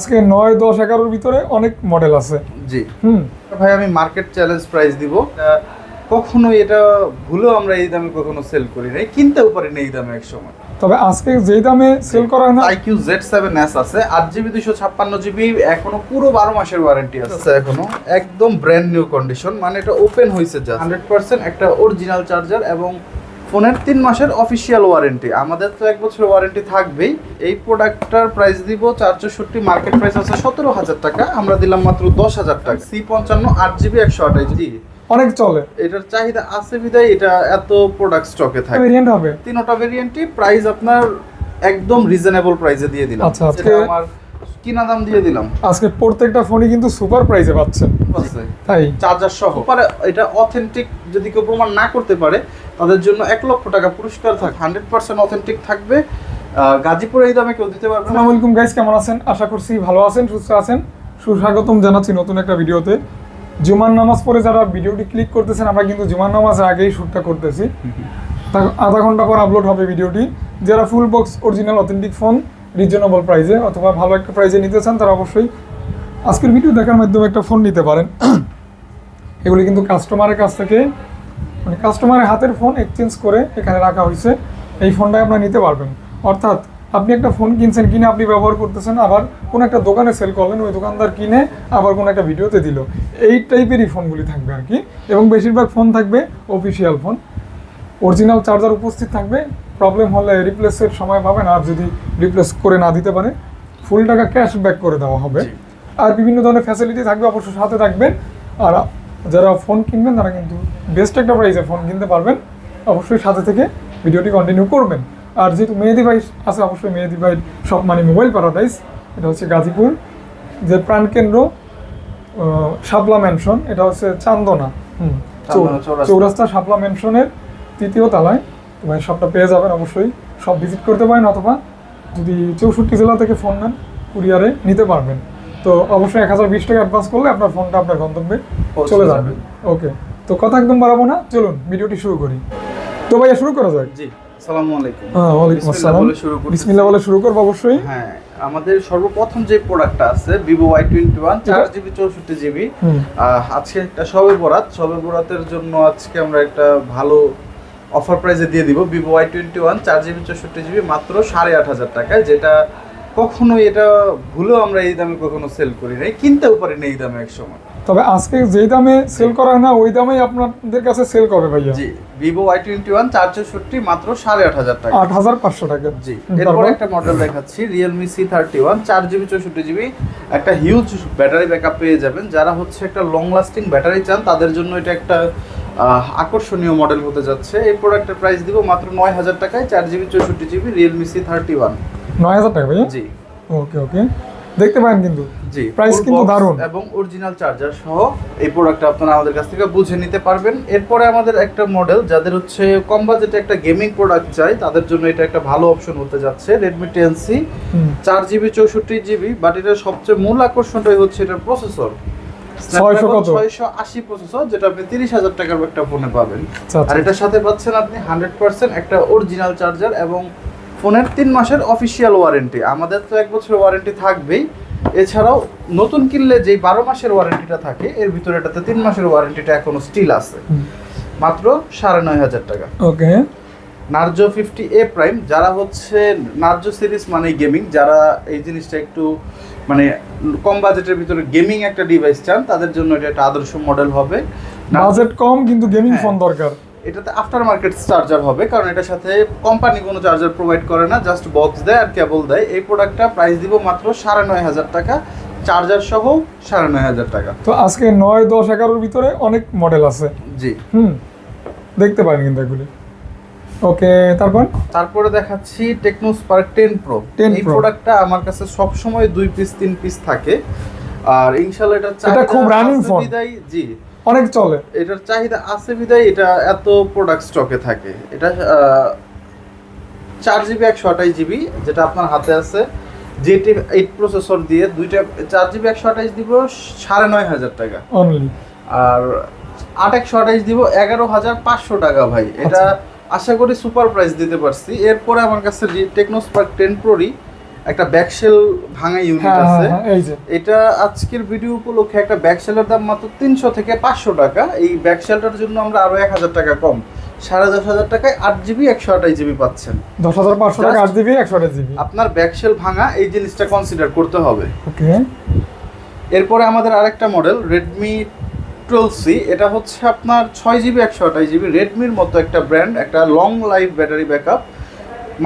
আজকে নয় দশ এগারোর ভিতরে অনেক মডেল আছে। জি। হুম। ভাই আমি মার্কেট চ্যালেঞ্জ প্রাইস দিব। কখনো এটা ভুলেও আমরা এই দামে কখনো সেল করি নাই কিনতেও পারি না এই দামে এক সময় তবে আজকে যেই দামে সেল করা হয় না আইকিউ জেড সেভেন এস আছে আট জিবি দুশো ছাপ্পান্ন জিবি এখনও পুরো বারো মাসের ওয়ারেন্টি আছে। এখনও? একদম ব্র্যান্ড নিউ কন্ডিশন মানে এটা ওপেন হয়েছে যা হান্ড্রেড পার্সেন্ট একটা অরিজিনাল চার্জার এবং ফোনের তিন মাসের অফিসিয়াল ওয়ারেন্টি আমাদের তো এক বছর ওয়ারেন্টি থাকবেই। এই প্রোডাক্টটার প্রাইস দিব চার চৌষট্টি মার্কেট প্রাইস আছে সতেরো হাজার টাকা। আমরা দিলাম মাত্র দশ হাজার টাকা। সি পঞ্চান্ন আট জিবি একশো আঠাশ জি। অনেক চলে। এটার চাহিদা আছে বিদায় এটা এত প্রোডাক্ট স্টকে থাকে। ভেরিয়েন্ট হবে? তিনোটা ভেরিয়েন্টই প্রাইস আপনার একদম রিজনেবল প্রাইসে দিয়ে দিলাম। আচ্ছা, আজকে- আমার কিনা দাম দিয়ে দিলাম। আজকে প্রত্যেকটা ফোনই কিন্তু সুপার প্রাইসে পাচ্ছেন। তাই? চার্জার সহ। পারে এটা অথেন্টিক যদি কেউ প্রমাণ না করতে পারে, তাদের জন্য এক লক্ষ টাকা পুরস্কার থাকবে হান্ড্রেড পার্সেন্ট অথেন্টিক থাকবে। গাজীপুরে এই দামে কেউ দিতে পারবে না। আলাইকুম গাইস কেমন আছেন? আশা করছি ভালো আছেন, সুস্থ আছেন। সুস্বাগতম জানাচ্ছি নতুন একটা ভিডিওতে। জুমার নামাজ পড়ে যারা ভিডিওটি ক্লিক করতেছেন, আমরা কিন্তু জুমার নামাজের আগেই শ্যুটটা করতেছি। আধা ঘণ্টা পর আপলোড হবে ভিডিওটি। যারা full box original authentic phone reasonable প্রাইসে অথবা ভালো একটা প্রাইসে নিতে চান, তারা অবশ্যই আজকের ভিডিও দেখার মাধ্যমে একটা ফোন নিতে পারেন। এগুলি কিন্তু কাস্টমারের কাছ থেকে মানে কাস্টমারের হাতের ফোন এক্সচেঞ্জ করে এখানে রাখা হয়েছে। এই ফোনটাই আপনারা নিতে পারবেন। অর্থাৎ আপনি একটা ফোন কিনছেন কিনে আপনি ব্যবহার করতেছেন আবার কোনো একটা দোকানে সেল করলেন ওই দোকানদার কিনে আবার কোনো একটা ভিডিওতে দিল। এই টাইপেরই ফোনগুলি থাকবে আর কি। এবং বেশিরভাগ ফোন থাকবে অফিসিয়াল ফোন অরিজিনাল চার্জার উপস্থিত থাকবে। প্রবলেম হলে রিপ্লেসের সময় পাবেন। আর যদি রিপ্লেস করে না দিতে পারে ফুল টাকা ক্যাশ ব্যাক করে দেওয়া হবে। আর বিভিন্ন ধরনের ফ্যাসিলিটি থাকবে অবশ্যই সাথে থাকবেন। আর যারা ফোন কিনবেন তারা কিন্তু বেস্ট একটা প্রাইসে ফোন কিনতে পারবেন। অবশ্যই সাথে থেকে ভিডিওটি কন্টিনিউ করবেন। আর যেহেতু মেহেদি ভাই আছে অবশ্যই মেহেদি ভাই সব মানে মোবাইল প্যারাডাইস এটা হচ্ছে গাজীপুর। যে প্রাণকেন্দ্র শাপলা ম্যানশন এটা হচ্ছে চান্দনা। হুম চৌরাস্তা। শাপলা ম্যানশনের তৃতীয় তলায়। তো ভাই সবটা পেয়ে যাবেন অবশ্যই। সব ভিজিট করতে পারেন অথবা যদি চৌষট্টি জেলা থেকে ফোন নেন কুরিয়ারে নিতে পারবেন। তো অবশ্যই এক হাজার বিশ টাকা অ্যাডভান্স করলে আপনার ফোনটা আপনার গন্তব্যে চলে যাবে। ওকে তো কথা একদম বাড়াবো না। চলুন ভিডিওটি শুরু করি। তো ভাইয়া শুরু করা যাক। জি আসসালামু আলাইকুম। হ্যাঁ ওয়ালাইকুম আসসালাম বলে শুরু করতেছি। বিসমিল্লাহ বলে শুরু করব অবশ্যই। হ্যাঁ আমাদের সর্বপ্রথম যে প্রোডাক্টটা আছে ভিভো ওয়াই টোয়েন্টি ওয়ান চার জিবি চৌষট্টি জিবি আজকে একটা সবে বরাত। সবে বরাতের জন্য আজকে আমরা একটা ভালো অফার প্রাইসে দিয়ে দিব। ভিভো ওয়াই টোয়েন্টি ওয়ান চার জিবি চৌষট্টি জিবি মাত্র সাড়ে আট হাজার টাকায় যেটা কখনোই এটা ভুলেও আমরা এই দামে কখনো সেল করি নাই কিনতেও পারি না এই দামে এক সময়। তবে আজকে যেই দামে সেল করা হয় না ওই দামেই আপনাদের কাছে সেল করবে ভাইয়া। জি ভিভো ওয়াই টোয়েন্টি ওয়ান চার চৌষট্টি মাত্র সাড়ে আট হাজার টাকা। আট হাজার পাঁচশো টাকা। জি এরপর একটা মডেল দেখাচ্ছি রিয়েলমি সি থার্টি ওয়ান চার জিবি চৌষট্টি জিবি একটা হিউজ ব্যাটারি ব্যাকআপ পেয়ে যাবেন। যারা হচ্ছে একটা লং লাস্টিং ব্যাটারি চান তাদের জন্য এটা একটা আকর্ষণীয় মডেল হতে যাচ্ছে। এই প্রোডাক্টের প্রাইস দিব মাত্র নয় হাজার টাকায় চার জিবি চৌষট্টি GB Realme C thirty one নয় হাজার টাকা ভাইয়া জি। ওকে ওকে। দেখতে পারেন কিন্তু। জি full কিন্তু দারুণ। এবং অরিজিনাল চার্জার সহ এই প্রোডাক্টটা আপনারা আমাদের কাছ থেকে বুঝে নিতে পারবেন। এরপরে আমাদের একটা মডেল যাদের হচ্ছে কম বাজেটে একটা গেমিং প্রোডাক্ট চাই তাদের জন্য এটা একটা ভালো অপশন হতে যাচ্ছে রেডমি টেন সি চার জিবি চৌষট্টি জিবি বাট এটার সবচেয়ে মূল আকর্ষণটাই হচ্ছে এটার প্রসেসর 600 কত? ছয়শো আশি প্রসেসর যেটা আপনি তিরিশ হাজার টাকার একটা ফোনে পাবেন। আচ্ছা, আচ্ছা। আর এটার সাথে পাচ্ছেন আপনি হান্ড্রেড পার্সেন্ট একটা অরিজিনাল চার্জার এবং ফোনের তিন মাসের অফিসিয়াল ওয়ারেন্টি আমাদের তো এক বছর ওয়ারেন্টি থাকবেই। এছাড়াও নতুন কিনলে যেই বারো মাসের ওয়ারেন্টিটা থাকে এর ভিতরে এটাতে তিন মাসের ওয়ারেন্টিটা এখনও স্টিল আছে। মাত্র সাড়ে নয় হাজার টাকা। Okay. Narzo fifty A prime যারা হচ্ছে নার্জো সিরিজ মানে গেমিং যারা এই জিনিসটা একটু মানে কম বাজেটের ভিতরে গেমিং একটা ডিভাইস চান তাদের জন্য এটা একটা আদর্শ মডেল হবে। বাজেট কম কিন্তু গেমিং হ্যাঁ। ফোন দরকার। এটাতে আফটার মার্কেট চার্জার হবে কারণ এটার সাথে কোম্পানি কোনো চার্জার প্রোভাইড করে না জাস্ট বক্স দেয় আর কেবল দেয়। এই প্রোডাক্টটা প্রাইস দিব মাত্র সাড়ে নয় হাজার টাকা চার্জার সহ সাড়ে নয় হাজার টাকা। তো আজকে নয় দশ এগারোর ভিতরে অনেক মডেল আছে। জি। হুম দেখতে পারেন কিন্তু এগুলি। ওকে তারপর? তারপরে দেখাচ্ছি টেকনো স্পার্ক টেন প্রো 10 এই প্রোডাক্টটা আমার কাছে সব সময় দুই পিস তিন পিস থাকে। আর ইনশাল্লাহ এটা এটা খুব phone। বিদায়। জি। অনেক চলে। এটার চাহিদা আছে বিদায় এটা এত প্রোডাক্ট স্টকে থাকে। এটা চার জিবি একশো আঠাশ জিবি যেটা আপনার হাতে আছে। জেটি এইট প্রসেসর দিয়ে দুইটা চার জিবি একশো আঠাশ দিব সাড়ে নয় হাজার টাকা। অনলি আর আট একশো আঠাশ দিব এগারো হাজার পাঁচশো টাকা ভাই। এটা আশা করি সুপার প্রাইস দিতে পারছি। এরপরে আমার কাছে টেকনো স্পার্ক টেন প্রোরই একটা ব্যাকশেল ভাঙা ইউনিট হ্যাঁ আছে। হ্যাঁ, হ্যাঁ, এই যে। এটা আজকের ভিডিও উপলক্ষে একটা ব্যাকশেলের দাম মাত্র তিনশো থেকে পাঁচশো টাকা। এই ব্যাকশেলটার জন্য আমরা আরও এক হাজার টাকা কম। সাড়ে দশ হাজার টাকায় আট জিবি একশো আঠাশ জিবি পাচ্ছেন। দশ হাজার পাঁচশো টাকা আট জিবি একশো আঠাশ জিবি আপনার ব্যাকশেল ভাঙা এই জিনিসটা কনসিডার করতে হবে। ওকে। এরপরে আমাদের আরেকটা মডেল রেডমি টুয়েলভ সি এটা হচ্ছে আপনার ছয় জিবি একশো আঠাশ জিবি রেডমির মতো একটা ব্র্যান্ড একটা লং লাইফ ব্যাটারি ব্যাকআপ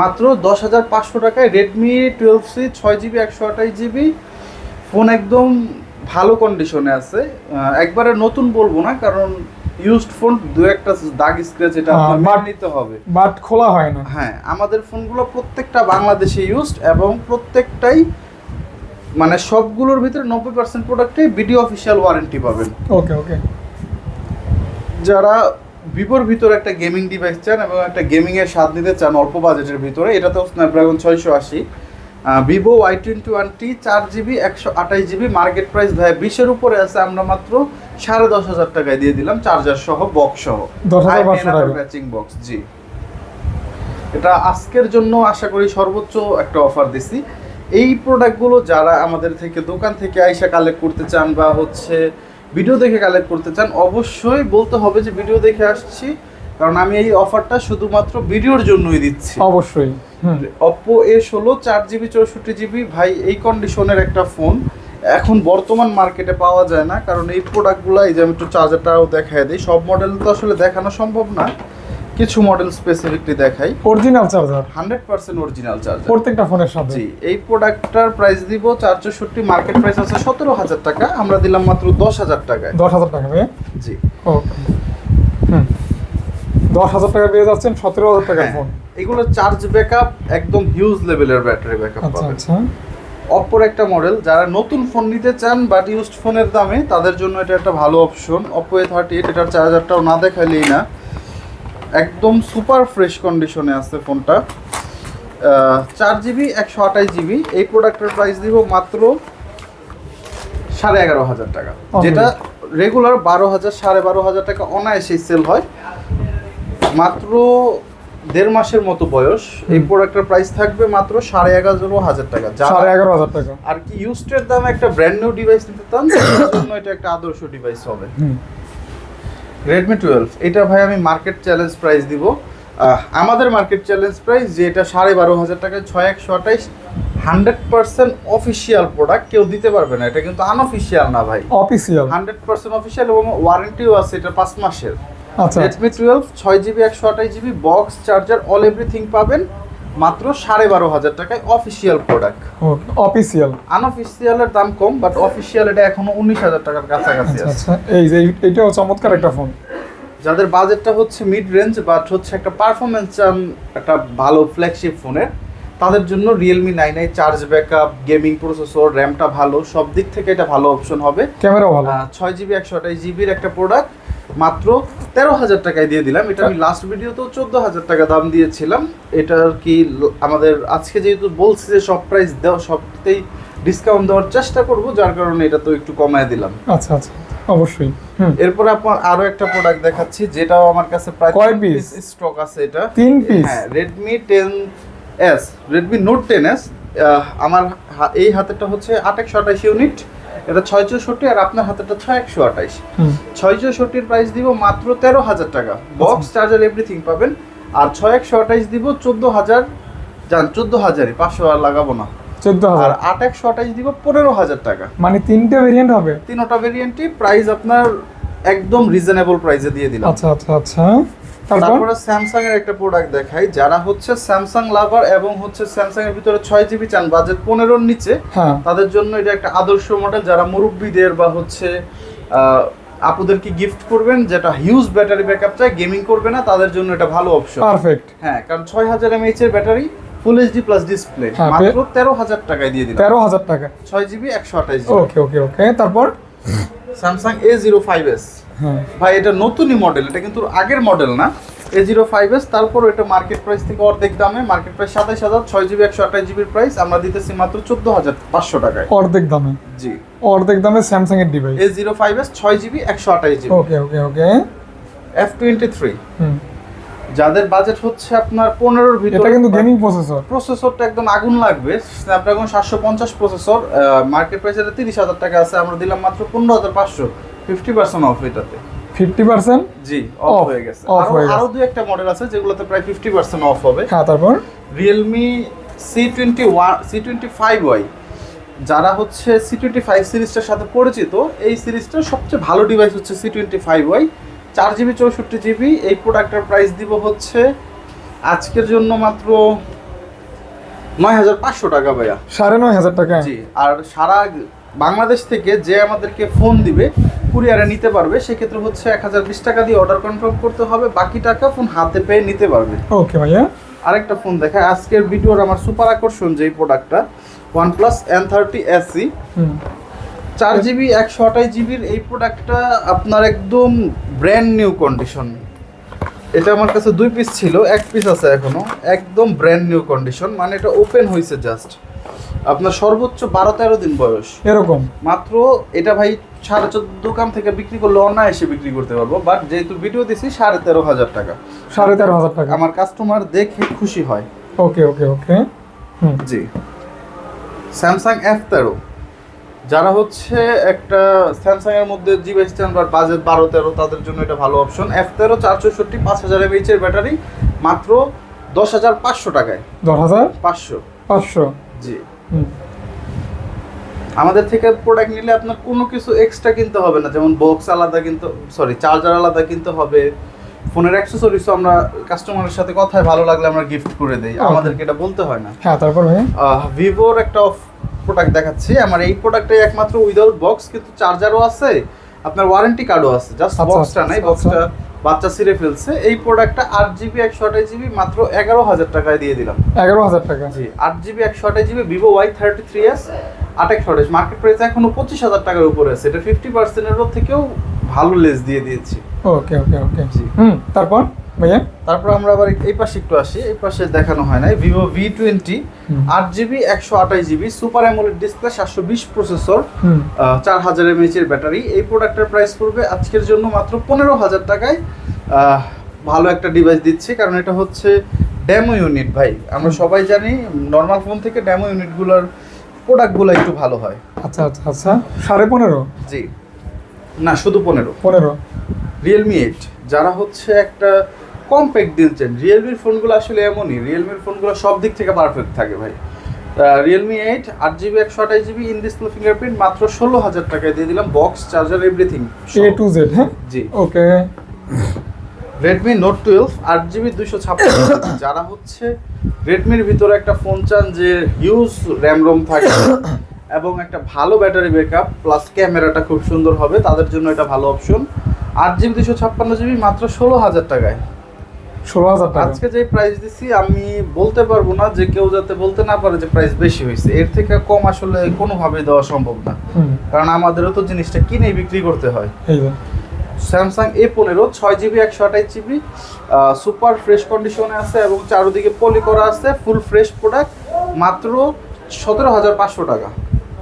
মাত্র দশ হাজার পাঁচশো টাকায় রেডমি টুয়েলভ সি ছয় জিবি একশো আঠাশ জিবি। ফোন একদম ভালো কন্ডিশনে আছে। একবারে নতুন বলব না কারণ ইউজড ফোন দু একটা দাগ স্ক্র্যাচ এটা হ্যাঁ, but- মেনে নিতে হবে। বাট খোলা হয় না। হ্যাঁ আমাদের ফোনগুলো প্রত্যেকটা বাংলাদেশে ইউজড এবং প্রত্যেকটাই মানে সবগুলোর ভিতরে নব্বই পার্সেন্ট প্রোডাক্টে ভিডিও অফিসিয়াল ওয়ারেন্টি পাবেন। ওকে ওকে যারা ভিভোর ভিতরে একটা গেমিং ডিভাইস চান এবং একটা গেমিংয়ের স্বাদ নিতে চান অল্প বাজেটের ভিতরে এটাতেও স্ন্যাপড্রাগন ছয়শো আশি। Vivo Y twenty one T চার জিবি একশো আঠাশ জিবি মার্কেট প্রাইস ভাই বিশের উপরে আছে আমরা মাত্র সাড়ে দশ হাজার টাকায় দিয়ে দিলাম চার্জার সহ বক্স সহ। ম্যাচিং বক্স জি। এটা আজকের জন্য আশা করি সর্বোচ্চ একটা অফার দিছি। এই প্রোডাক্টগুলো যারা আমাদের থেকে দোকান থেকে আইসা কালেক্ট করতে চান বা হচ্ছে ভিডিও দেখে কালেক্ট করতে চান অবশ্যই বলতে হবে যে ভিডিও দেখে আসছি কারণ আমি এই অফারটা শুধুমাত্র ভিডিওর জন্যই দিচ্ছি। অবশ্যই অপো এ ষোলো চার জিবি চৌষট্টি জিবি ভাই এই কন্ডিশনের একটা ফোন এখন বর্তমান মার্কেটে পাওয়া যায় না কারণ এই প্রোডাক্টগুলো এই যে আমি একটু চার্জারটাও দেখাই দিই সব মডেল তো আসলে দেখানো সম্ভব না। কিছু মডেল স্পেসিফিকলি দেখাই। Original charger hundred percent original charger প্রত্যেকটা ফোনের সাথে? জি এই প্রোডাক্টটার প্রাইস দিব চার চৌষট্টি মার্কেট প্রাইস আছে সতেরো হাজার টাকা আমরা দিলাম মাত্র দশ হাজার টাকায়। দশ হাজার টাকা পেয়ে জি। ওকে হুম। দশ হাজার টাকা পেয়ে যাচ্ছেন সতেরো হাজার টাকার হ্যাঁ, ফোন এগুলো চার্জ ব্যাকআপ একদম হিউজ লেভেলের ব্যাটারি ব্যাকআপ পাবেন। আচ্ছা। অপোর একটা মডেল যারা নতুন ফোন নিতে চান বাট ইউজড ফোনের দামে তাদের জন্য এটা একটা ভালো option Oppo A thirty eight এটার চার্জারটাও না দেখাইলেই না। একদম সুপার ফ্রেশ কন্ডিশনে আছে ফোনটা। চার জিবি একশো আঠাশ জিবি। এই প্রোডাক্টের প্রাইস দিব মাত্র সাড়ে এগারো হাজার টাকা। যেটা রেগুলার বারো হাজার সাড়ে বারো হাজার টাকা অনায়াসেই সেল হয়। মাত্র দেড় মাসের মতো বয়স। এই প্রোডাক্টের প্রাইস থাকবে মাত্র সাড়ে এগারো হাজার টাকা। সাড়ে এগারো হাজার টাকা। আর কি ইউস্টের দামে একটা ব্র্যান্ড নিউ ডিভাইস নিতে চান জন্য এটা একটা আদর্শ ডিভাইস হবে। রেডমি টুয়েলভ এটা ভাই আমি মার্কেট চ্যালেঞ্জ প্রাইস দিব। আমাদের মার্কেট চ্যালেঞ্জ প্রাইস যে এটা সাড়ে বারো হাজার টাকায় ছয় একশো আঠাইশ হান্ড্রেড পার্সেন্ট অফিসিয়াল প্রোডাক্ট কেউ দিতে পারবে না। এটা কিন্তু আনঅফিসিয়াল না ভাই। অফিসিয়াল হান্ড্রেড পার্সেন্ট অফিসিয়াল এবং ওয়ারেন্টিও আছে এটা পাঁচ মাসের। আচ্ছা। রেডমি টুয়েলভ ছয় জিবি একশো আঠাশ GB box charger all everything পাবেন। মাত্র সাড়ে বারো হাজার টাকায় অফিসিয়াল প্রোডাক্ট অফিসিয়াল আনঅফিসিয়ালের দাম কম বাট অফিসিয়াল এটা এখনও উনিশ হাজার টাকার কাছাকাছি আচ্ছা আছে। আচ্ছা। এই যে এইটাও চমৎকার একটা ফোন যাদের বাজেটটা হচ্ছে মিড রেঞ্জ বাট হচ্ছে একটা পারফরমেন্স চান একটা ভালো ফ্ল্যাগশিপ ফোনের তাদের জন্য Realme nine I charge backup gaming processor র্যামটা ভালো সব দিক থেকে এটা ভালো অপশন হবে। ক্যামেরাও ভালো। ছয় জিবি একশো আঠাশ জিবির একটা প্রোডাক্ট মাত্র তেরো হাজার টাকায় দিয়ে দিলাম। এটা আমি লাস্ট ভিডিওতেও চোদ্দ হাজার টাকা দাম দিয়েছিলাম। এটা আর কি আমাদের আজকে যেহেতু বলছি যে সব প্রাইস দেওয়া সবতেই ডিসকাউন্ট দেওয়ার চেষ্টা করব যার কারণে এটা তো একটু কমায় দিলাম। আচ্ছা আচ্ছা অবশ্যই এরপরে আপনার আরও একটা প্রোডাক্ট দেখাচ্ছি যেটাও আমার কাছে প্রায় কয় পিস স্টক আছে এটা। তিন পিস হ্যাঁ Redmi ten S Redmi note ten S আমার এই হাতেরটা হচ্ছে আট একশো আঠাশ ইউনিট এটা ছয় চৌষট্টি আর আপনার হাতেরটা ছয় একশো হুম। ছয় চৌষট্টির প্রাইস দিব মাত্র তেরো হাজার টাকা। বক্স চার্জার এভরিথিং পাবেন। আর ছয় একশো আঠাশ দিব চোদ্দ হাজার। যান চোদ্দ হাজারই পাঁচশো আর লাগাবো না। চোদ্দ হাজার। আট একশো আঠাশ দিব পনেরো হাজার টাকা। মানে তিনটে ভেরিয়েন্ট হবে? তিনোটা ভেরিয়েন্টই প্রাইস আপনার একদম রিজনেবল প্রাইসে দিয়ে দিলাম। আচ্ছা আচ্ছা আচ্ছা। তারপর? স্যামসাং এর একটা প্রোডাক্ট দেখাই যারা হচ্ছে স্যামসাং লাভার এবং হচ্ছে স্যামসাং এর ভিতরে ছয় জিবি চান বাজেট পনেরোর নিচে হ্যাঁ। তাদের জন্য এটা একটা আদর্শ মডেল যারা মুরব্বীদের বা হচ্ছে আপুদেরকে গিফট করবেন যেটা হিউজ ব্যাটারি ব্যাকআপ চাই গেমিং করবে না তাদের জন্য এটা ভালো অপশন পারফেক্ট হ্যাঁ কারণ ছয় হাজার এমএইচ এর battery full HD plus display মাত্র তেরো হাজার টাকায় দিয়ে দিলাম। তেরো হাজার টাকা। ছয় জিবি একশো আঠাশ ওকে ওকে ওকে তারপর? Samsung A zero five S ভাই এটা নতুনই মডেল এটা কিন্তু আগের মডেল না। এ জিরো ফাইভ এস তারপর এটা মার্কেট প্রাইস থেকে অর্ধেক দামে মার্কেট প্রাইস সাতাইশ হাজার ছয় জিবি একশো আঠাশ জিবির প্রাইস আমরা দিতেছি মাত্র চোদ্দ হাজার পাঁচশো টাকায়। অর্ধেক দামে? জি। অর্ধেক দামে স্যামসাং এর device A zero five S ছয় জিবি একশো আঠাশ GB. Okay okay okay F twenty three হুম। যাদের বাজেট হচ্ছে আপনার পনেরোর এটা ভিতরে কিন্তু গেমিং প্রসেসর প্রসেসরটা একদম আগুন লাগবে। স্ন্যাপড্রাগন সাতশো পঞ্চাশ প্রসেসর মার্কেট প্রাইস এটা টাকা আছে আমরা দিলাম মাত্র পনেরো হাজার পাঁচশো। ফিফটি পার্সেন্ট অফ এটাতে। ফিফটি পার্সেন্ট জি অফ হয়ে গেছে। আরও দুই একটা মডেল আছে যেগুলোতে প্রায় ফিফটি পার্সেন্ট অফ হবে। হ্যাঁ তারপর? Realme C twenty one C twenty five Y যারা হচ্ছে সি টোয়েন্টি ফাইভ সিরিজটার সাথে পরিচিত এই সিরিজটার সবচেয়ে ভালো ডিভাইস হচ্ছে সি টোয়েন্টি ফাইভ ওয়াই চার জিবি চৌষট্টি জিবি এই প্রোডাক্টের প্রাইস দিব হচ্ছে আজকের জন্য মাত্র নয় হাজার পাঁচশো টাকা ভাইয়া। সাড়ে নয় হাজার টাকা। জি আর সারা বাংলাদেশ থেকে যে আমাদেরকে ফোন দিবে কুরিয়ারে নিতে পারবে সেক্ষেত্রে হচ্ছে এক হাজার বিশ টাকা দিয়ে অর্ডার কনফার্ম করতে হবে বাকি টাকা ফোন হাতে পেয়ে নিতে পারবে। ওকে ভাইয়া। আরেকটা ফোন দেখায় আজকের ভিডিওর আমার সুপার আকর্ষণ যেই প্রোডাক্টটা ওয়ানপ্লাস এন থার্টি এসি হুম। চার জিবি একশো আঠাশ জিবির এই প্রোডাক্টটা আপনার একদম ব্র্যান্ড নিউ কন্ডিশন এটা আমার কাছে দুই পিস ছিল এক পিস আছে এখনও একদম ব্র্যান্ড নিউ কন্ডিশন মানে এটা ওপেন হয়েছে জাস্ট আপনার সর্বোচ্চ বারো তেরো দিন বয়স। এরকম? মাত্র এটা ভাই সাড়ে চোদ্দ দোকান থেকে বিক্রি করলে অনায়াসে বিক্রি করতে পারব বাট যেহেতু ভিডিও দিছি সাড়ে তেরো হাজার টাকা। সাড়ে তেরো হাজার টাকা। আমার কাস্টমার দেখে খুশি হয়। ওকে ওকে ওকে। জি। স্যামসাং এফ তেরো। যারা হচ্ছে একটা স্যামসাং এর মধ্যে জিবি স্ট্যান্ডার্ড বাজেট বারো তেরো তাদের জন্য এটা ভালো অপশন এফ তেরো চার চৌষট্টি পাঁচ হাজার এমএইচ এর ব্যাটারি মাত্র দশ হাজার পাঁচশো টাকায়। দশ হাজার? পাঁচশো। পাঁচশো? জি। আমাদের থেকে প্রোডাক্ট নিলে আপনার কোনো কিছু এক্সট্রা কিনতে হবে না। যেমন বক্স আলাদা কিনতে সরি চার্জার আলাদা কিনতে হবে। ফোনের অ্যাক্সেসরিজও আমরা কাস্টমারের সাথে কথায় ভালো লাগলে আমরা গিফট করে দেই। আমাদেরকে এটা বলতে হয় না। হ্যাঁ তারপর ভাইয়া ভিভোর একটা প্রোডাক্ট দেখাচ্ছি। আমার এই প্রোডাক্টে একমাত্র উইদাউট বক্স কিন্তু চার্জারও আছে আপনার ওয়ারেন্টি কার্ডও আছে। জাস্ট আচ্ছা, বক্সটা নাই আচ্ছা, বক্সটা বাচ্চা ছিঁড়ে ফেলছে। এই প্রোডাক্টটা আট জিবি একশো আঠাশ জিবি মাত্র এগারো হাজার টাকায় দিয়ে দিলাম। এগারো হাজার টাকা। জি আট জিবি একশো আঠাশ GB Vivo Y thirty three S আট একশো আঠাশ। মার্কেট প্রাইস এখনও পঁচিশ হাজার টাকার উপরে আছে। এটা ফিফটি পার্সেন্টেরও থেকেও ভালো লেস দিয়ে দিয়েছি। ওকে ওকে ওকে জি। হুম তারপর? ভাইয়া? তারপর আমরা আবার এই পাশে একটু আসি এই পাশে দেখানো হয় না ভিভো ভি টোয়েন্টি আট জিবি একশো আঠাশ জিবি সুপার অ্যামোলেড ডিসপ্লে সাতশো বিশ প্রসেসর চার হাজার এমএইচ এর ব্যাটারি এই প্রোডাক্টের প্রাইস পড়বে আজকের জন্য মাত্র পনেরো হাজার টাকায়। ভালো একটা ডিভাইস দিচ্ছে কারণ এটা হচ্ছে ডেমো ইউনিট ভাই। আমরা সবাই জানি নর্মাল ফোন থেকে ডেমো ইউনিটগুলোর প্রোডাক্টগুলো একটু ভালো হয়। আচ্ছা আচ্ছা আচ্ছা। সাড়ে পনেরো? জি। না শুধু পনেরো। পনেরো। রিয়েলমি এইট যারা হচ্ছে একটা কম্প্যাক্ট দিচ্ছেন রিয়েলমির ফোনগুলো আসলে এমনই রিয়েলমির ফোনগুলো সব দিক থেকে পারফেক্ট থাকে ভাই। রিয়েলমি এইট আট জিবি একশো আঠাশ জিবি ইন ডিসপ্লে ফিঙ্গারপ্রিন্ট মাত্র ষোলো হাজার টাকায় দিয়ে দিলাম box charger everything A to Z হ্যাঁ? জি। ওকে। রেডমি নোট টুয়েলভ আট জিবি দুশো ছাপ্পান্ন যারা হচ্ছে রেডমির ভিতরে একটা ফোন চান যে হিউজ র্যাম রোম থাকে এবং একটা ভালো ব্যাটারি ব্যাকআপ প্লাস ক্যামেরাটা খুব সুন্দর হবে তাদের জন্য এটা ভালো অপশন আট জিবি দুশো ছাপ্পান্ন জিবি মাত্র ষোলো হাজার টাকায়। ষোলো হাজার টাকা। আজকে যে প্রাইস দিছি আমি বলতে পারব না যে কেউ যাতে বলতে না পারে যে প্রাইস বেশি হয়েছে। এর থেকে কম আসলে কোনোভাবে দেওয়া সম্ভব না। কারণ আমাদেরও তো জিনিসটা কিনে বিক্রি করতে হয়। স্যামসাং এ পনেরো ছয় জিবি একশো আঠাশ জিবি সুপার ফ্রেশ কন্ডিশনে আছে এবং চারোদিকে পলি করা আছে ফুল ফ্রেশ প্রোডাক্ট মাত্র সতেরো হাজার পাঁচশো টাকা।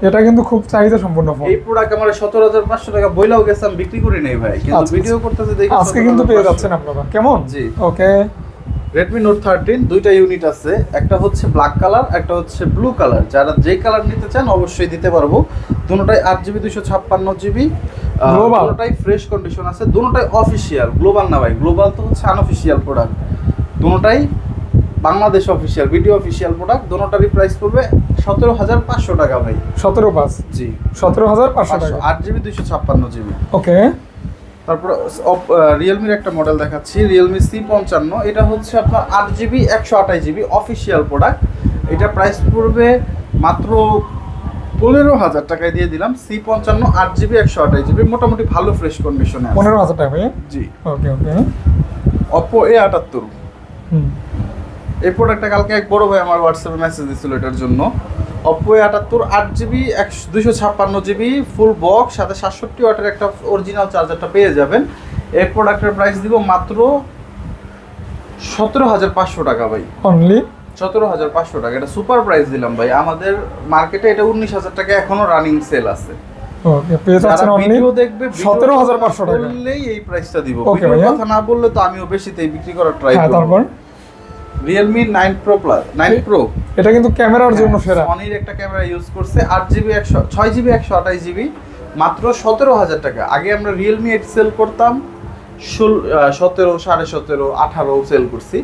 এটা কিন্তু খুব চাহিদা সম্পন্ন ফোন এই প্রোডাক্ট আমার সতেরো হাজার পাঁচশো টাকা বইলাও গেছে আমি বিক্রি করি নেই ভাই। কিন্তু আচ্ছা, ভিডিও করতেছে দেখি আজকে কিন্তু পেয়ে যাচ্ছেন আপনারা। কেমন? জি। ওকে রেডমি নোট থার্টিন দুইটা ইউনিট আছে। একটা হচ্ছে ব্ল্যাক কালার একটা হচ্ছে ব্লু কালার যারা যে কালার নিতে চান অবশ্যই দিতে পারব। দুটোটাই আট জিবি দুশো ছাপ্পান্ন জিবি Global? দুটোটাই ফ্রেশ কন্ডিশন আছে। দুটোটাই অফিসিয়াল গ্লোবাল না ভাই। গ্লোবাল তো হচ্ছে unofficial product দুটোটাই Bangladesh official video official product দুটোটারই price পড়বে সতেরো হাজার পাঁচশো টাকা ভাই। সতেরো পাঁচ? জি। সতেরো হাজার পাঁচশো আট জিবি দুশো ছাপ্পান্ন জিবি ওকে। তারপর রিয়েলমির একটা মডেল দেখাচ্ছি রিয়েলমি সি পঞ্চান্ন। এটা হচ্ছে আপনার আট জিবি একশো আঠাশ জিবি অফিসিয়াল প্রোডাক্ট এটা প্রাইস পড়বে মাত্র পনেরো হাজার টাকায় দিয়ে দিলাম। সি পঞ্চান্ন আট জিবি একশো আঠাশ জিবি মোটামুটি ভালো ফ্রেশ কন্ডিশনে পনেরো হাজার টাকা জি। ওকে ওকে। অপো এ আটাত্তর। হুম। এই প্রোডাক্টটা কালকে এক বড় ভাই আমার হোয়াটসঅ্যাপে মেসেজ দিছিল এটার জন্য। অপো আটাত্তর আট জিবি একশো দুশো ছাপ্পান্ন জিবি ফুল বক্স সাথে সাতষট্টি ওয়াটের একটা অরিজিনাল চার্জারটা পেয়ে যাবেন। এই প্রোডাক্টের প্রাইস দিব মাত্র সতেরো হাজার পাঁচশো টাকা ভাই। অনলি সতেরো হাজার পাঁচশো টাকা। এটা সুপার প্রাইস দিলাম ভাই। আমাদের মার্কেটে এটা উনিশ হাজার টাকা এখনও রানিং সেল আছে। ভিডিও দেখবে ভিডিও 17,500 টাকা। বললেই এই প্রাইসটা দিব। কথা না বললে তো আমিও বেশিতেই বিক্রি করার ট্রাই হ্যাঁ করব। Realme 9 Pro Plus 9 Pro. এটা কিন্তু ক্যামেরার জন্য সেরা। সনির একটা ক্যামেরা ইউজ করছে আট জিবি একশো ছয় জিবি একশো আঠাশ জিবি মাত্র সতেরো হাজার টাকা। আগে আমরা Realme 8 সেল করতাম ষোল সতেরো সাড়ে সতেরো আঠারো সেল করছি।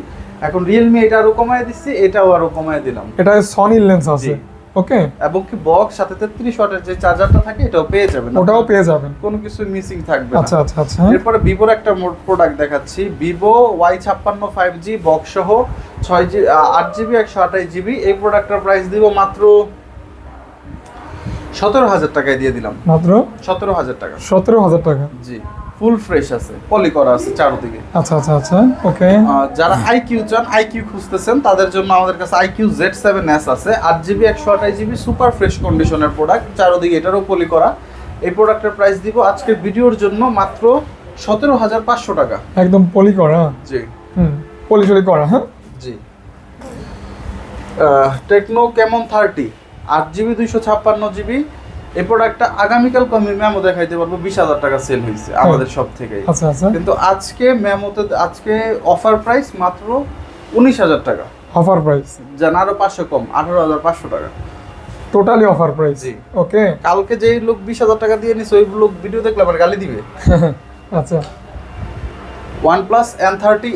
এখন Realme এটা আরও কমায় দিচ্ছি এটাও আরও কমায় দিলাম। এটা সনির লেন্স আছে। ওকে। এবং কি বক্স সাথে তেত্রিশ ওয়াটের যে চার্জারটা থাকে এটাও পেয়ে যাবেন ওটাও পেয়ে যাবেন। কোনো কিছু মিসিং থাকবে আচ্ছা না। আচ্ছা আচ্ছা এরপরে ভিভোর একটা প্রোডাক্ট দেখাচ্ছি। ভিভো ওয়াই ছাপ্পান্ন ফাইভ জি বক্স সহ ছয় জি আট জিবি একশো আঠাশ জিবি এই প্রোডাক্টটার প্রাইস দিব মাত্র সতেরো হাজার টাকায় দিয়ে দিলাম। মাত্র? সতেরো হাজার টাকা। সতেরো হাজার টাকা? জি ফুল ফ্রেশ আছে পলি করা আছে চারদিকে। আচ্ছা আচ্ছা আচ্ছা ওকে। যারা আইকিউ চান আইকিউ খুঁজতেছেন তাদের জন্য আমাদের কাছে আইকিউ জেড সেভেন এস আছে। আট জিবি একশো আঠাশ জিবি সুপার ফ্রেশ কন্ডিশনের প্রোডাক্ট চারদিকে এটারও পলি করা। এই প্রোডাক্টের প্রাইস দিব আজকের ভিডিওর জন্য মাত্র সতেরো হাজার পাঁচশো টাকা। একদম পলি করা? জি। হুম পলি টলি করা হ্যাঁ? জি। টেকনো কেমন থার্টি আট জিবি দুইশো ছাপ্পান্ন জিবি। এই প্রোডাক্টটা আগামীকাল আমি ম্যামো দেখাইতে পারব বিশ হাজার টাকা সেল হয়েছে আমাদের সব থেকে আচ্ছা আচ্ছা। কিন্তু আজকে ম্যামোতে আজকে অফার প্রাইস মাত্র উনিশ হাজার টাকা। অফার প্রাইস যেন আরও পাঁচশো কম আঠারো হাজার পাঁচশো টাকা। টোটালি অফার প্রাইস জি। ওকে কালকে যেই লোক বিশ হাজার টাকা দিয়ে নিছে ওই লোক ভিডিও দেখলে আবার গালি দিবে। আচ্ছা। OnePlus N thirty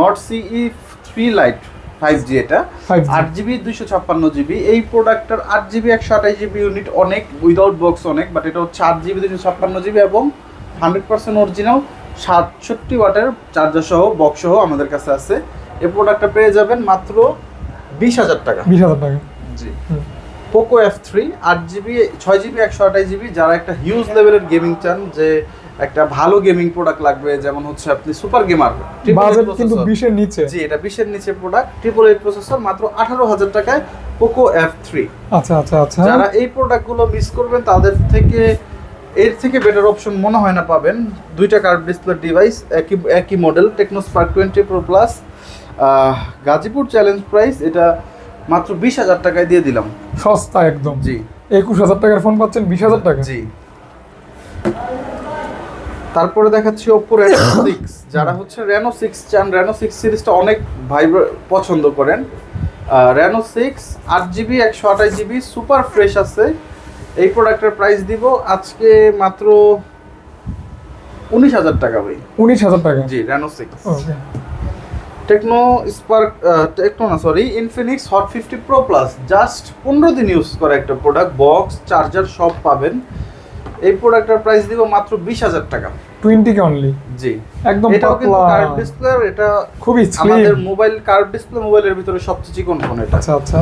Nord CE three Lite five G এটা। 5G আট জিবি দুইশো ছাপ্পান্ন জিবি এই প্রোডাক্টটার আট জিবি একশো আঠাশ জিবি ইউনিট অনেক উইদাউট বক্স অনেক বাট এটা হচ্ছে আট জিবি দুইশো ছাপ্পান্ন জিবি এবং হান্ড্রেড পার্সেন্ট অরিজিনাল সাতষট্টি ওয়াটের চার্জার সহ বক্স সহ আমাদের কাছে আছে। এই প্রোডাক্টটা পেয়ে যাবেন মাত্র বিশ হাজার টাকা। বিশ হাজার টাকা। জি। পোকো এফ থ্রি আট জিবি ছয় জিবি একশো আঠাশ জিবি যারা একটা হিউজ লেভেলের গেমিং চান যে একটা ভালো গেমিং প্রোডাক্ট লাগবে যেমন হচ্ছে আপনি সুপার গেমার বাজেট কিন্তু বিশের নিচে। জি এটা বিশের নিচে প্রোডাক্ট ট্রিপল এইট প্রসেসর মাত্র আঠারো হাজার টাকায় পোকো এফ থ্রি আচ্ছা আচ্ছা আচ্ছা। যারা এই প্রোডাক্টগুলো মিস করবেন তাদের থেকে এর থেকে বেটার অপশন মনে হয় না পাবেন। দুইটা কার্ভ ডিসপ্লে ডিভাইস একই একই model Tecno Spark twenty pro plus Gazipur challenge price এটা মাত্র বিশ হাজার টাকায় দিয়ে দিলাম। সস্তা একদম। জি। একুশ হাজার টাকার ফোন পাচ্ছেন বিশ হাজার টাকা। জি। তারপরে দেখাচ্ছি ওপো রেনো সিক্স যারা হচ্ছে রেনো সিক্স চান রেনো সিক্স সিরিজটা অনেক ভাই পছন্দ করেন। রেনো সিক্স আট জিবি একশো আঠাশ জিবি সুপার ফ্রেশ আছে। এই প্রোডাক্টের প্রাইস দিব আজকে মাত্র উনিশ হাজার টাকা ভাই। উনিশ হাজার টাকা? জি Reno six Tecno Spark Tecno না sorry Infinix Hot fifty pro plus just পনেরো দিন ইউজ করা একটা প্রোডাক্ট বক্স চার্জার সব পাবেন। এই প্রোডাক্টের প্রাইস দিব মাত্র বিশ হাজার টাকা। টোয়েন্টি কে অনলি জি। একদম এটাও কিন্তু কার্ভ ডিসপ্লে এটা খুবই আমাদের মোবাইল কার্ভ ডিসপ্লে মোবাইলের ভিতরে সবচেয়ে চিকন ফোন এটা। আচ্ছা আচ্ছা।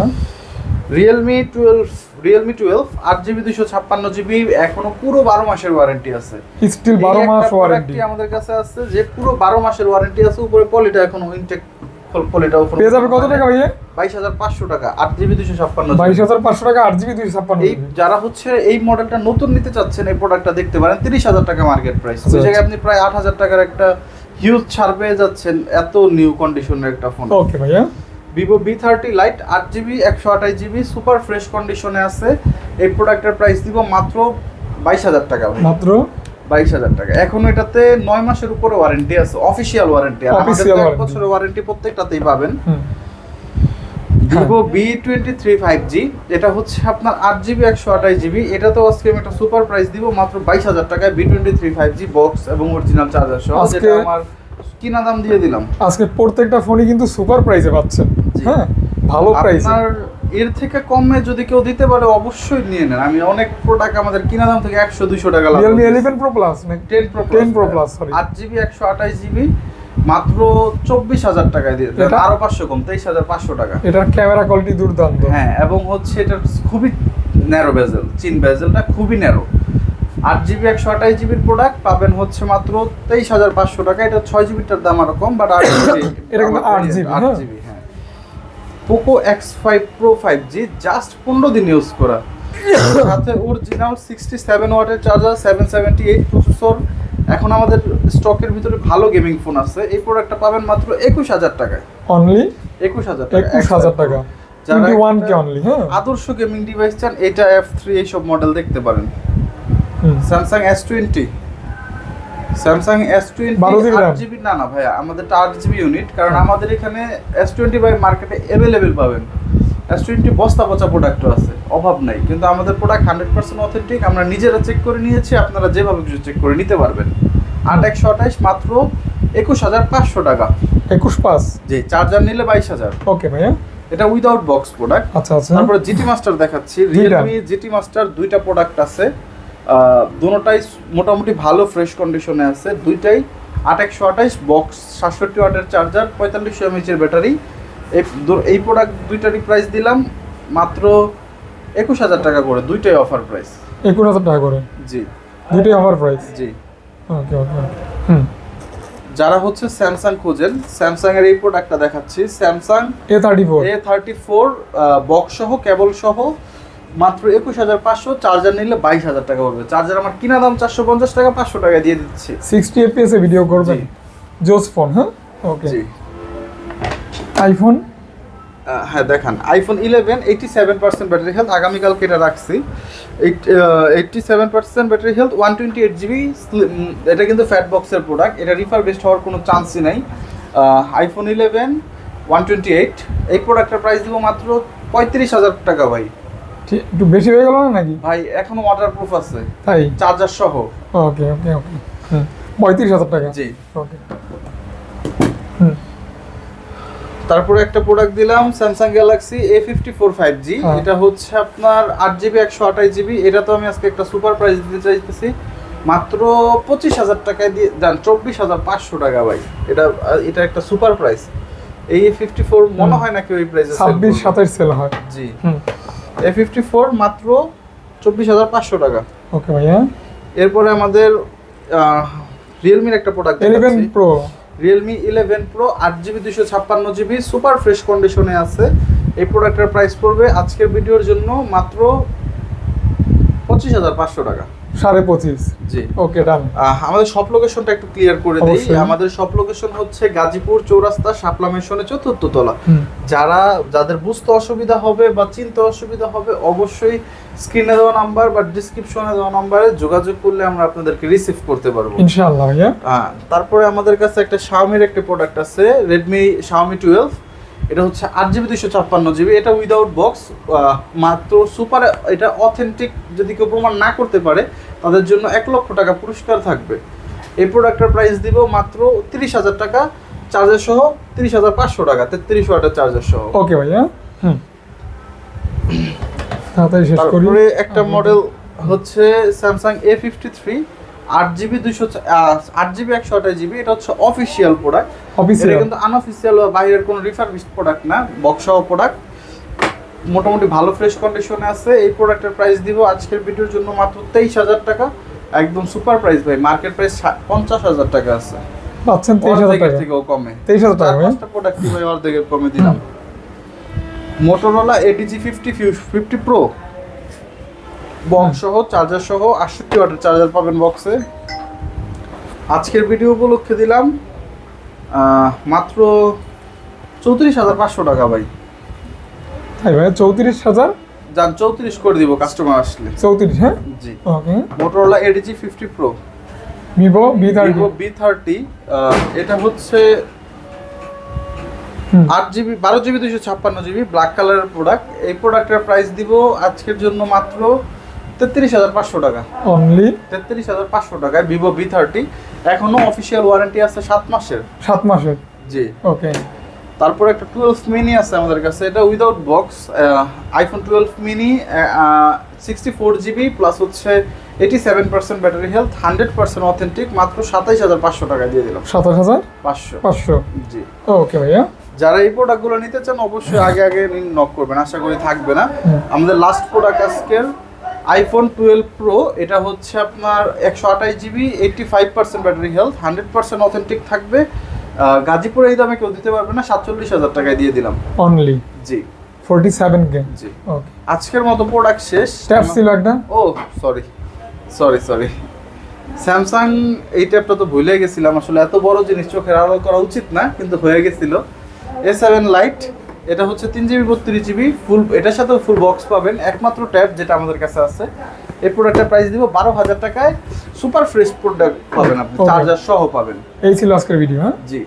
রিয়েলমি টুয়েলভ রিয়েলমি টুয়েলভ আট জিবি দুইশো ছাপ্পান্ন জিবি এখনও পুরো বারো মাসের ওয়ারেন্টি আছে। স্টিল বারো মাস ওয়ারেন্টি আমাদের কাছে আছে যে পুরো বারো মাসের ওয়ারেন্টি আছে উপরে পলিটা এখনও ইনটেক পলিটা পেয়ে যাবে কত টাকা ভাইয়া? বাইশ হাজার পাঁচশো টাকা আট জিবি দুইশো ছাপ্পান্ন বাইশ হাজার পাঁচশো টাকা আট জিবি ছাপ্পান্ন এই যারা হচ্ছে এই মডেলটা নতুন নিতে চাচ্ছেন এই প্রোডাক্টটা দেখতে পারেন তিরিশ হাজার টাকা মার্কেট প্রাইস ওই আচ্ছা, জায়গায় আপনি প্রায় আট হাজার টাকার একটা হিউজ ছাড় পেয়ে যাচ্ছেন এত নিউ কন্ডিশনের একটা ফোন ওকে ভাইয়া। ভিভো বি থার্টি লাইট আট জিবি একশো আঠাশ জিবি সুপার ফ্রেশ কন্ডিশনে আছে। এই প্রোডাক্টের প্রাইস দিব মাত্র বাইশ হাজার টাকা মাত্র? বাইশ হাজার টাকা। এখন এটাতে নয় মাসের উপরে ওয়ারেন্টি আছে অফিসিয়াল ওয়ারেন্টি এক বছরের ওয়ারেন্টি প্রত্যেকটাতেই পাবেন। Vivo V twenty three five G এটা হচ্ছে আপনার আট জিবি একশো আঠাশ জিবি এটাতেও আজকে আমি একটা সুপার প্রাইস দিব মাত্র বাইশ হাজার টাকায় V twenty three five G box এবং অরিজিনাল চার্জার সহ যেটা আমার কিনা দাম দিয়ে দিলাম। আজকে প্রত্যেকটা ফোনই কিন্তু সুপার প্রাইসে পাচ্ছেন। হ্যাঁ ভালো প্রাইসে আপনার এর থেকে কমে যদি কেউ দিতে পারে অবশ্যই নিয়ে নেন। আমি অনেক প্রোডাক্ট আমাদের কিনা দাম থেকে একশো দুইশো টাকা লাভ Realme eleven pro plus ten pro 10 Pro Plus, sorry. আট জিবি একশো আঠাশ জিবি মাত্র চব্বিশ হাজার টাকায় দিয়ে আরও পাঁচশো কম তেইশ হাজার পাঁচশো টাকা। এটার ক্যামেরা কোয়ালিটি দুর্দান্ত। হ্যাঁ এবং হচ্ছে এটা খুবই ন্যারো বেজেল চিন বেজেলটা খুবই ন্যারো আট জিবি একশো আঠাশ জিবির প্রোডাক্ট পাবেন হচ্ছে মাত্র তেইশ হাজার পাঁচশো টাকা। এটা ছয় জিবিটার দাম আরও কম বাট আট জিবি এটা কিন্তু 8GB, আট হ্যাঁ? জিবি হ্যাঁ। Poco X five pro five G just পনেরো দিন ইউজ করা। সাথে অরিজিনাল সিক্সটি সেভেন ওয়াটের charger seven seventy eight processor এখন আমাদের স্টকের ভিতরে ভালো গেমিং ফোন আছে। এই প্রোডাক্টটা পাবেন মাত্র একুশ হাজার টাকায়। অনলি একুশ হাজার টাকা একুশ হাজার টাকা। যারা অনলি হ্যাঁ। আদর্শ গেমিং ডিভাইস চান এটা এফ থ্রি এইসব মডেল দেখতে পারেন। Samsung S twenty Samsung S twenty আট জিবি না না ভাইয়া আমাদেরটা আট জিবি ইউনিট কারণ আমাদের এখানে এস টোয়েন্টি মার্কেটে অ্যাভেলেবেল পাবেন। এস টোয়েন্টি বস্তা পচা প্রোডাক্টও আছে অভাব নাই। কিন্তু আমাদের প্রোডাক্ট হান্ড্রেড পার্সেন্ট অথেন্টিক আমরা নিজেরা চেক করে নিয়েছি আপনারা যেভাবে কিছু চেক করে নিতে পারবেন। আট একশো আঠাইশ মাত্র একুশ হাজার পাঁচশো টাকা। একুশ পাঁচ? জি চার্জার নিলে বাইশ হাজার। ওকে ভাইয়া। এটা উইদাউট বক্স প্রোডাক্ট আচ্ছা আচ্ছা। তারপরে জিটি মাস্টার দেখাচ্ছি। রিয়েলমি জিটি মাস্টার দুইটা প্রোডাক্ট আছে। আহ, দুটোটাই মোটামুটি ভালো ফ্রেশ কন্ডিশনে আছে। দুইটাই আট একশো আঠাইশ বক্স সাতষট্টি ওয়াটের চার্জার পঁয়তাল্লিশশো এমএইচের ব্যাটারি এই এই প্রোডাক্ট দুইটারই প্রাইস দিলাম মাত্র একুশ হাজার টাকা করে দুইটাই অফার প্রাইস একুশ হাজার টাকা করে? জি। দুইটাই অফার প্রাইস জি। ওকে ওকে হুম। যারা হচ্ছে স্যামসাং খোঁজেন স্যামসাং এর এই প্রোডাক্টটা দেখাচ্ছি। Samsung A thirty four A thirty four box সহ কেবল সহ মাত্র একুশ হাজার পাঁচশো চার্জার নিলে বাইশ হাজার টাকা পড়বে। চার্জার আমার কিনা দাম চারশো পঞ্চাশ টাকা পাঁচশো টাকা দিয়ে দিচ্ছি। সিক্সটি এফপিএস এ ভিডিও করবেন। জোস ফোন হ্যাঁ? ওকে আইফোন হ্যাঁ দেখান। IPhone eleven eighty seven percent battery health আগামীকালকে এটা রাখছি। Eighty seven percent battery health one twenty eight GB এটা কিন্তু ফ্যাট বক্সের প্রোডাক্ট এটা রিফার বেস্ট হওয়ার কোনো চান্সই নাই। IPhone eleven one twenty eight এই প্রোডাক্টের প্রাইস দিব মাত্র পঁয়ত্রিশ হাজার টাকা ভাই। একটু বেশি হয়ে গেল না নাকি? ভাই এখনও ওয়াটার প্রুফ আছে। তাই? চার্জার সহ। ওকে ওকে ওকে পঁয়ত্রিশ হাজার টাকা? জি। ওকে তারপরে একটা প্রোডাক্ট দিলাম Samsung Galaxy A fifty four five G. এটা হচ্ছে আপনার আট জিবি একশো আঠাশ জিবি এটা তো আমি আজকে একটা সুপার প্রাইস দিতে চাইতেছি। মাত্র পঁচিশ হাজার টাকায় দিয়ে যান চব্বিশ হাজার পাঁচশো টাকা ভাই। এটা এটা একটা সুপার প্রাইস এই ফিফটি ফোর মনে হয় না কেউ এই প্রাইসে ছাব্বিশ সাতাশ সেল হয়। জি। এ ফিফটি ফোর মাত্র চব্বিশ হাজার পাঁচশো টাকা। ওকে ভাইয়া। এরপরে আমাদের রিয়েলমির একটা product eleven pro Realme eleven pro আট জিবি দুশো ছাপ্পান্ন জিবি সুপার ফ্রেশ কন্ডিশনে আছে। এই প্রোডাক্টের প্রাইস পড়বে আজকের ভিডিওর জন্য মাত্র পঁচিশ হাজার পাঁচশো টাকা। সাড়ে পঁচিশ। জি। ওকে ডান আমাদের সব লোকেশনটা একটু ক্লিয়ার করে দিই। আমাদের সব লোকেশন হচ্ছে গাজীপুর চৌরাস্তা শাপলা মেশনে চতুর্থ তলা। যারা যাদের বুঝতে অসুবিধা হবে বা চিনতে অসুবিধা হবে অবশ্যই স্ক্রিনে দেওয়া নাম্বার বা ডিসক্রিপশনে দেওয়া নাম্বারে যোগাযোগ করলে আমরা আপনাদেরকে রিসিভ করতে পারব। ইনশাআল্লাহ হ্যাঁ তারপরে আমাদের কাছে একটা শাওমির একটা প্রোডাক্ট আছে রেডমি শাওমি টুয়েলভ এটা হচ্ছে আট জিবি দুশো ছাপ্পান্ন জিবি। এটা উইদাউট বক্স মাত্র সুপার এটা অথেন্টিক যদি কেউ প্রমাণ না করতে পারে তাদের জন্য এক লক্ষ টাকা পুরস্কার থাকবে। এই প্রোডাক্টের প্রাইস দিব মাত্র তিরিশ হাজার টাকা চার্জার সহ তিরিশ হাজার পাঁচশো টাকা তেত্রিশ ওয়াটের চার্জার সহ। ওকে ভাইয়া হুম। তাড়াতাড়ি শেষ করি। একটা মডেল হচ্ছে স্যামসাং এ ফিফটি থ্রি আট জিবি দুইশো আট জিবি একশো আঠাশ জিবি এটা হচ্ছে অফিসিয়াল প্রোডাক্ট এটা অফিসিয়াল কিন্তু আনঅফিসিয়াল বা বাইরের কোনো রিফারবিশড প্রোডাক্ট না বক্স প্রোডাক্ট মোটামুটি ভালো ফ্রেশ কন্ডিশনে আছে। এই প্রোডাক্টের প্রাইস দিব আজকের ভিডিওর জন্য মাত্র তেইশ হাজার টাকা। একদম সুপার প্রাইস ভাই মার্কেট প্রাইস পঞ্চাশ হাজার টাকা আছে। পাচ্ছেন তেইশ হাজার টাকা। থেকেও কমে। 23,000 টাকা, পাঁচটা প্রোডাক্ট ভাই অর্ধেকের কমে দিলাম? Motorola edge fifty fifty pro box সহ চার্জার সহ আটষট্টি ওয়াটের চার্জার পাবেন বক্সে আজকের ভিডিও উপলক্ষে দিলাম মাত্র চৌত্রিশ হাজার পাঁচশো টাকা ভাই। তাই ভাইয়া চৌত্রিশ হাজার? যান চৌত্রিশ করে দিব কাস্টমার আসলে। চৌত্রিশ হ্যাঁ? জি। Okay Motorola edge fifty pro Vivo B thirty B thirty এটা হচ্ছে আট জিবি বারো জিবি দুশো ছাপ্পান্ন জিবি ব্ল্যাক কালারের প্রোডাক্ট এই প্রোডাক্টের প্রাইস দিব আজকের জন্য মাত্র তেত্রিশ হাজার পাঁচশো টাকা। অনলি তেত্রিশ হাজার পাঁচশো টাকায় ভিভো বি থার্টি এখনও অফিসিয়াল ওয়ারেন্টি আছে সাত মাসের। সাত মাসের? জি। ওকে তারপর একটা টুয়েলভ মিনি আছে আমাদের কাছে এটা without box iPhone twelve mini sixty four GB plus হচ্ছে eighty seven percent battery health hundred percent authentic মাত্র সাতাইশ হাজার পাঁচশো টাকা দিয়ে দিলাম। সাতাশ হাজার? পাঁচশো। পাঁচশো? জি। ওকে ভাইয়া। যারা এই প্রোডাক্টগুলো নিতে চান অবশ্যই আগে আগে নক করবেন আশা করি থাকবে না। আমাদের লাস্ট প্রোডাক্ট আজকের আইফোন টুয়েলভ প্রো এটা হচ্ছে আপনার একশো আঠাশ GB eighty five percent battery health hundred percent authentic থাকবে। গাজীপুরে এই দামে কেউ দিতে পারবে না সাতচল্লিশ হাজার টাকায় দিয়ে দিলাম। অনলি জি। Forty seven K? জি। ওকে আজকের মতো প্রোডাক্ট শেষ। ট্যাপ ছিল একটা? ও সরি সরি সরি স্যামসাং এই ট্যাবটা তো ভুলে গেছিলাম। আসলে এত বড় জিনিস চোখের আড়াল করা উচিত না কিন্তু হয়ে গেছিল। এ সেভেন লাইট এটা হচ্ছে তিন জিবি বত্রিশ জিবি ফুল এটার সাথেও ফুল বক্স পাবেন। একমাত্র ট্যাব যেটা আমাদের কাছে আছে। এই প্রোডাক্টের প্রাইস দিব বারো হাজার টাকায়। সুপার ফ্রেশ প্রোডাক্ট পাবেন আপনি চার্জার সহ পাবেন। এই ছিল আজকের ভিডিও হ্যাঁ? জি।